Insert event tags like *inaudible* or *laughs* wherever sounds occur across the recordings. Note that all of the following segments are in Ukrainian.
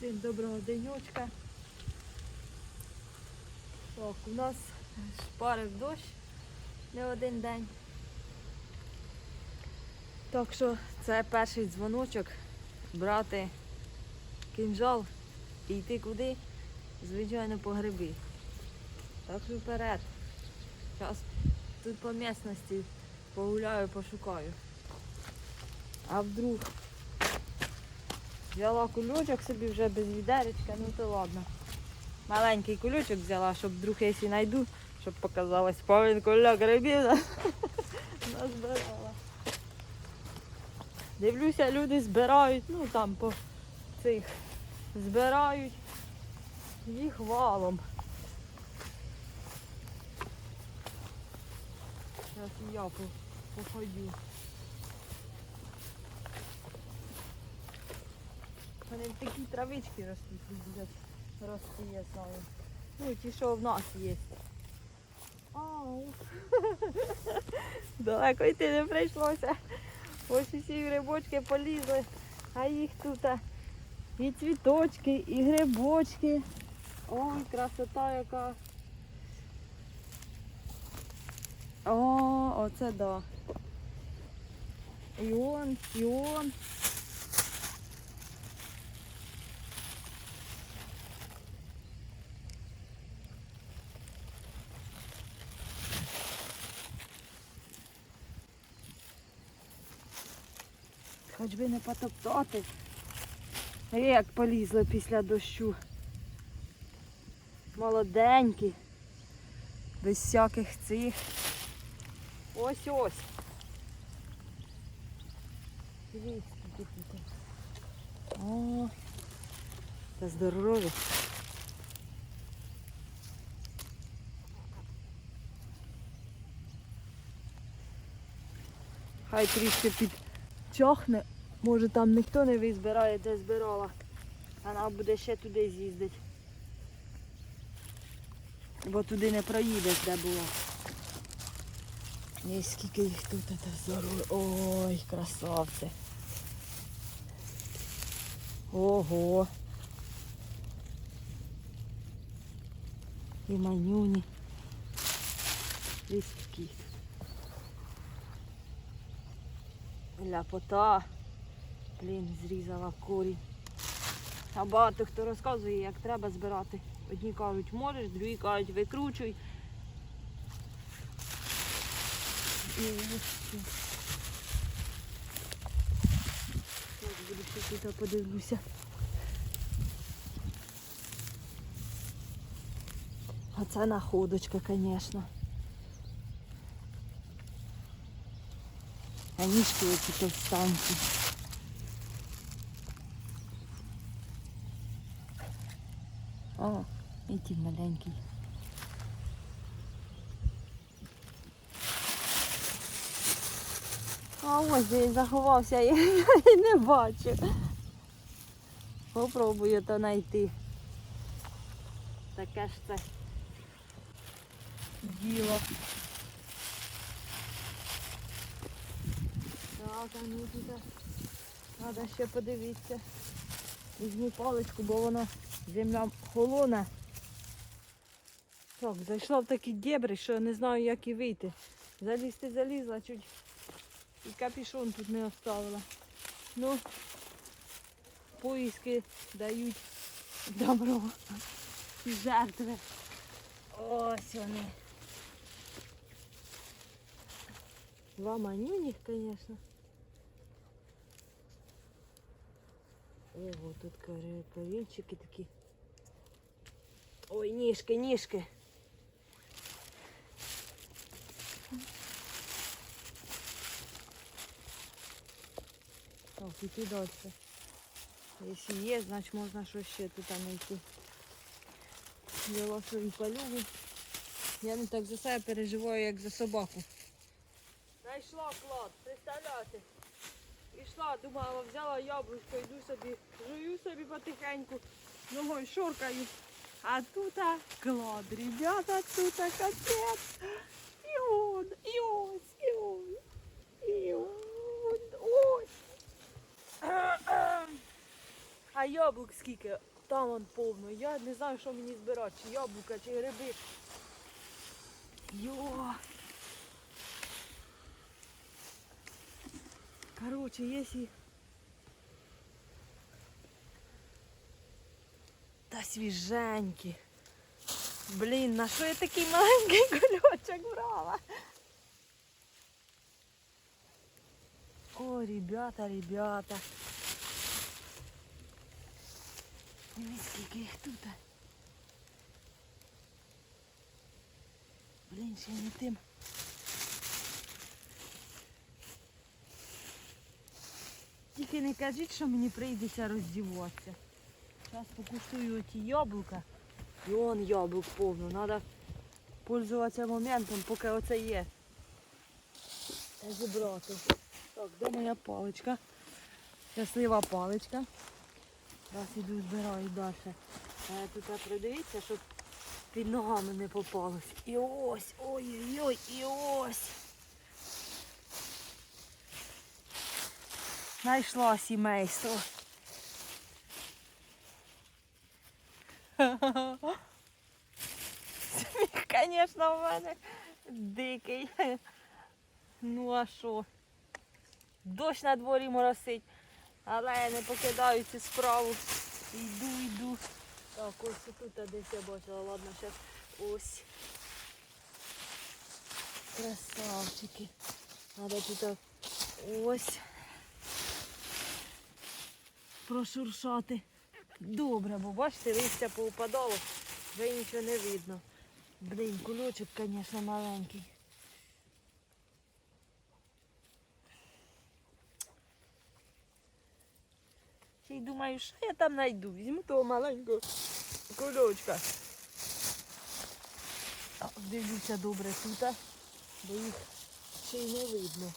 Всім доброго денечка. Так, у нас шпарив дощ не один день. Так що це перший дзвоночок брати кинжал і йти куди? Звичайно, по гриби. Так що вперед. Зараз тут по місності погуляю, пошукаю. А вдруг взяла кульочок собі вже без відеречка, ну то ладно. Маленький кульочок взяла, щоб вдруг якщо знайду, щоб показалось повен кульок грибів. *laughs* Назбирала. Дивлюся, люди збирають, ну там по цих збирають їх валом. Зараз і я по- Вони такі травички ростуть, рости, я знаю. Ну, ті, що в нас є. Ау. *laughs* Далеко йти не прийшлося. Ось усі грибочки полізли, а їх тут і цвіточки, і грибочки. Ой, красота яка. О, оце да. І он, і он. Хоч би не потоптати. А Як полізли після дощу. Молоденькі. Без всяких цих. Ось ось. Дивіться, тут. О, та здорові. Хай трішки підчохне. Може там ніхто не визбирає, де збирала. Вона буде ще туди з'їздити. Бо туди не проїдеш, де було. Ні, скільки їх тут здорово. Ой, красавці. Ого. І манюні. Ось Ляпота. Блін, зрізала корінь. А багато хто розказує, як треба збирати. Одні кажуть, можеш, другі кажуть, викручуй. І буду ще тут подивлюся. А це находочка, звісно. А ніжки оці товстанці. О, і ті маленький. А ось де заховався, я *laughs* і не бачу. Попробую то знайти. Таке ж це діло. Так, а ну тут треба ще подивитися. Візьму паличку, бо вона земля холона. Так, зайшла в такі дебри, що я не знаю, як і вийти. Залізти залізла, чуть і капішон тут не оставила. Ну, поиски дають добро і жертви. Ось вони. Два манюніх, звісно. Ого, тут корінчики такі. Ой, ніжки, ніжки. Так, іти далі. Якщо є, значить можна щось ще тут знайти. Взяла свою полюбу. Я не так за себе переживаю, як за собаку. Знайшла клад, представляєте? Ішла, думала, взяла яблучко, йду собі, жую собі потихеньку, ногою шоркаю. А тут клад, ребята, тут капець. І он, і ось, і он, і он, ось. А яблук скільки? Там вон повно. Я не знаю, що мені збирати, чи яблука, чи гриби. Йо. Короче, якщо... Та свіженькі. Блін, на що я такий маленький *laughs* кульочок брала? О, ребята, ребята. Дивись, скільки їх тут. Блін, ще не тим. Тільки не кажіть, що мені прийдеться роздіватися. Зараз покуштую оті яблука. І он яблук повно. Треба пользуватися моментом, поки оце є. Та зібрати. Так, де моя паличка? Щаслива паличка. Зараз іду збираю далі. А тут придивіться, щоб під ногами не попалось. І ось, ой-ой-ой, і ось. Знайшла сімейство. Сміх, *laughs* звісно, в мене дикий. Ну а що? Дощ на дворі моросить, але я не покидаю цю справу. Йду, йду. Так, ось тут десь я бачила, ладно, зараз ось. Красавчики. Надо тут ось прошуршати. Добре, бо бачите, листя поупадало, вже нічого не видно. Блін, кульочок, звісно, маленький. Ще й думаю, що я там знайду. Візьму того маленького кульочка. Дивлюся добре тут, бо їх ще й не видно.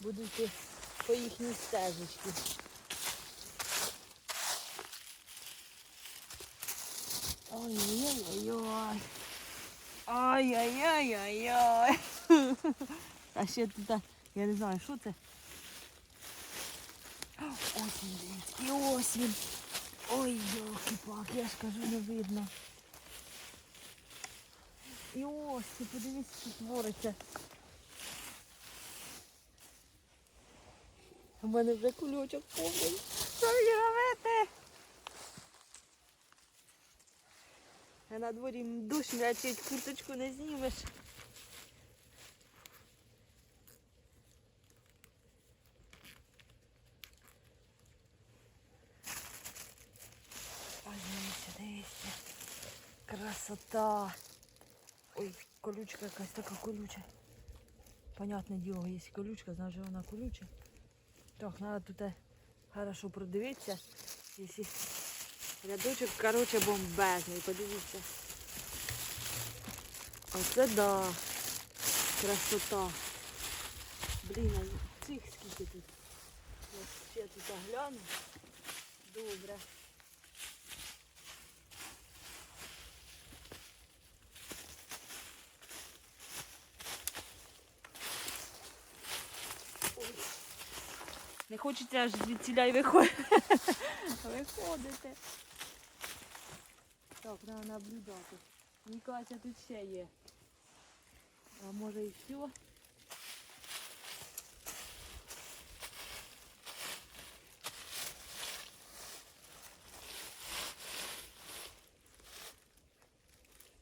Буду йти по їхній стежечці. Ой-ой-ой-ой. Ай-яй-яй-яй-яй. *laughs* А ще тут, я не знаю, що це. Ось він. І ось він. Ой, йолки-пак, я ж кажу, не видно. І ось, подивись, що твориться. У мене вже кульочок повний. Що мені робити? А на дворі дощ м'ячить, курточку не знімеш. Ой, дивіться, дивіться. Красота. Ой, колючка якась така колюча. Понятне діло, якщо колючка, значить вона колюча. Так, треба тут е, хорошо продивитися. Рядочок, коротше, бомбезний, подивіться. Оце да. Красота. Блін, а цих скільки тут. Я тут гляну. Добре. Не хочеться аж звідсіля й виходити. *laughs* Виходити. Так, треба наблюдати. Мені кажеться, тут ще є. А може і все.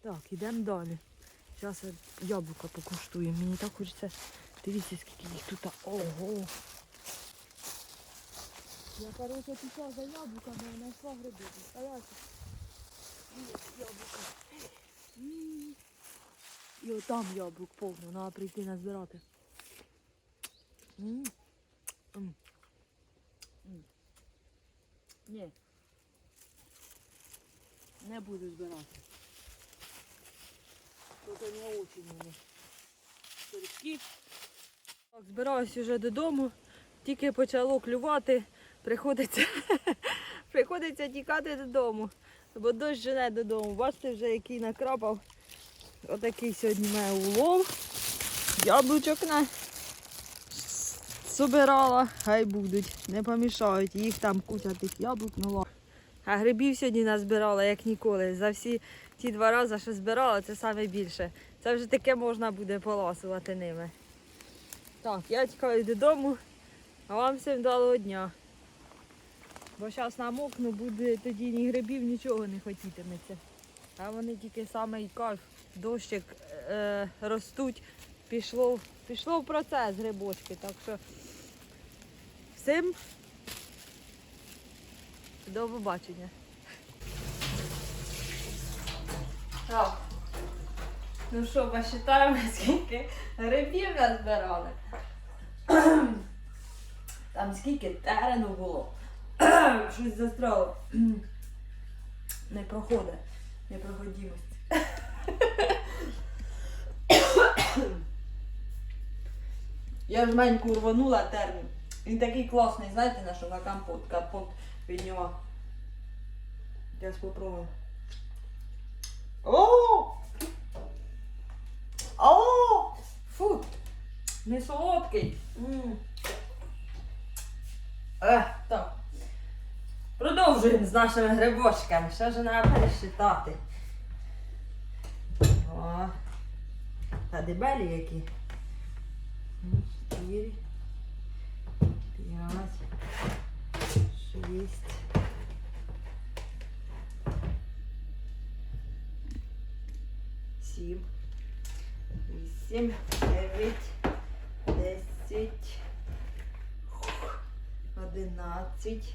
Так, йдемо далі. Зараз яблука покуштуємо. Мені так хочеться. Дивіться, скільки їх тут. Ого! Я, короче, пішла за яблуками, а знайшла гриби. Стоять. Є яблука. І отам яблук повно, треба прийти назбирати. Ні. Не буду збирати. Тут не очень мені. Сорочки. Так, збираюсь вже додому. Тільки почало клювати, приходиться, *laughs* приходиться тікати додому, бо дощ жене додому. Бачите, вже який накрапав. Отакий сьогодні має улов. Яблучок на собирала, хай будуть, не помішають. Їх там куча тих яблук нала. А грибів сьогодні назбирала, як ніколи. За всі ті два рази, що збирала, це саме більше. Це вже таке можна буде поласувати ними. Так, я тікаю додому, а вам всім вдалого дня. Бо зараз намокну, буде тоді ні грибів, нічого не хотітиметься. А вони тільки саме і кайф, дощик е, ростуть, пішло, пішло в процес грибочки. Так що всім до побачення. Так. Ну що, посчитаємо, *laughs* скільки грибів назбирали. *clears throat* Там скільки терену було. *coughs* Щось застряло. *coughs* Не проходить. Непроходимость. *coughs* Я жменьку рванула термін. Він такий класний, знаєте, на що на компот. Компот від нього. Зараз попробую. О! О! Фу! Не солодкий. М. Е, так. Продовжуємо з нашими грибочками. Що ж треба пересчитати? О, та дебелі які. Чотири, п'ять, шість. Сім, вісім, дев'ять, десять, одинадцять.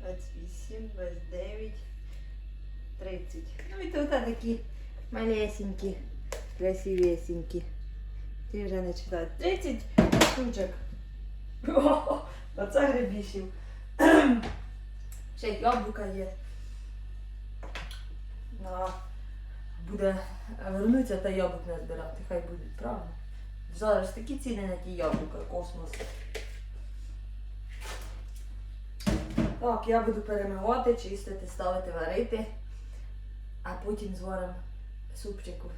28, 29, 30. Ну і тут такі малесенькі, красивесенькі. Ті вже не читають. 30 штучок. О, *laughs* оце грибішів. Ще яблука є. На, буде вернуться та яблук не збирати. Хай будуть, правда? Зараз такі ціни на ті яблука, космос. Так, я буду перемивати, чистити, ставити варити, а потім зваримо супчику.